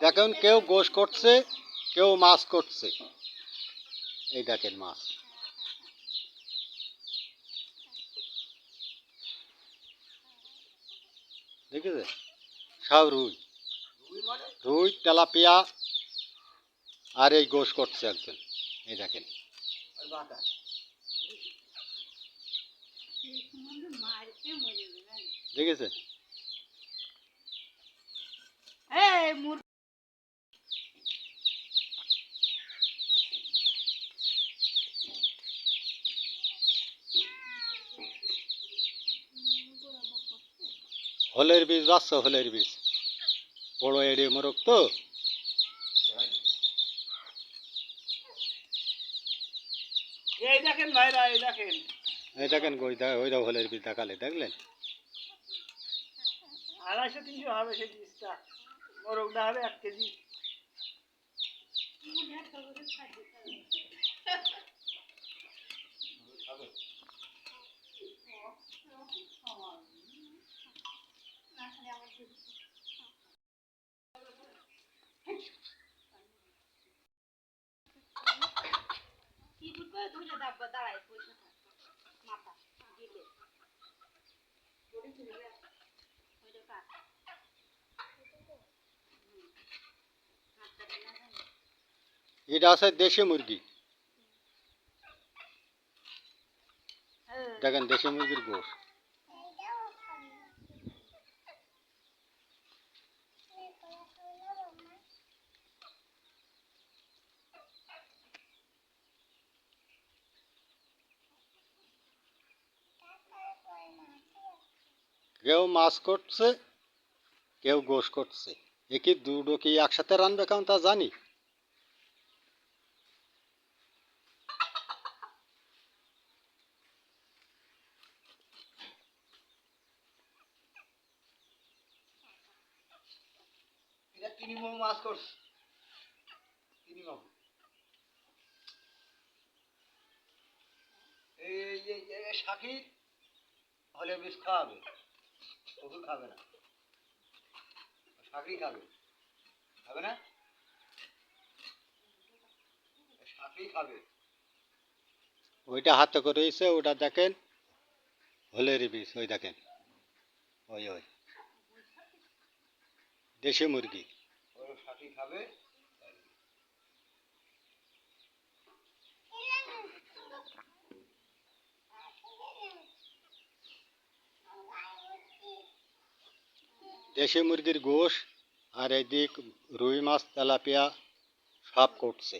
দেখুন কেউ গোশ করছে, কেউ মাছ করছে। এই দেখেন মাছ। দেখেছে সব রুই। রুই, তেলাপিয়া, আর এই গোশ করছে একজন। এই দেখেন। দেখেছেন? হলের বীজ বাচ্চা হলের বীজ। বড় এড়ে মোরগ তো। এই দেখেন ভাইরা এই দেখেন। এই দেখেন ওই দে- ওই দাও হলের বীজ দেখালে দেখলেন? আড়াইশো তিনশো হবে সেই বীজটা। মোরগটা হবে এক কেজি। কি বুঝবে ধরে দাব্বা দাঁড়ায় পয়সা মাথা দিলে ওইটা কাট এটা আছে দেশি মুরগি দেখেন দেশি মুরগির গোশ কেউ মাছ করছে, কেউ গোশ করছে। এ কি দুটো কি একসাথে রানবে কেমন তা জানি? মাছ করছে। তিনি হলে বেশ খাওয়াবে। ওকে খাবে না। শাকরি খাবে। খাবে না? শাকরি খাবে। ওইটা হাতে করে এসে ওটা দেখেন হলের বীজ ওই দেখেন। ওই ওই। দেশি মুরগি। শাকরি খাবে। দেশি মুরগির গোশ আর এদিক রুই মাছ তেলাপিয়া সব করছে।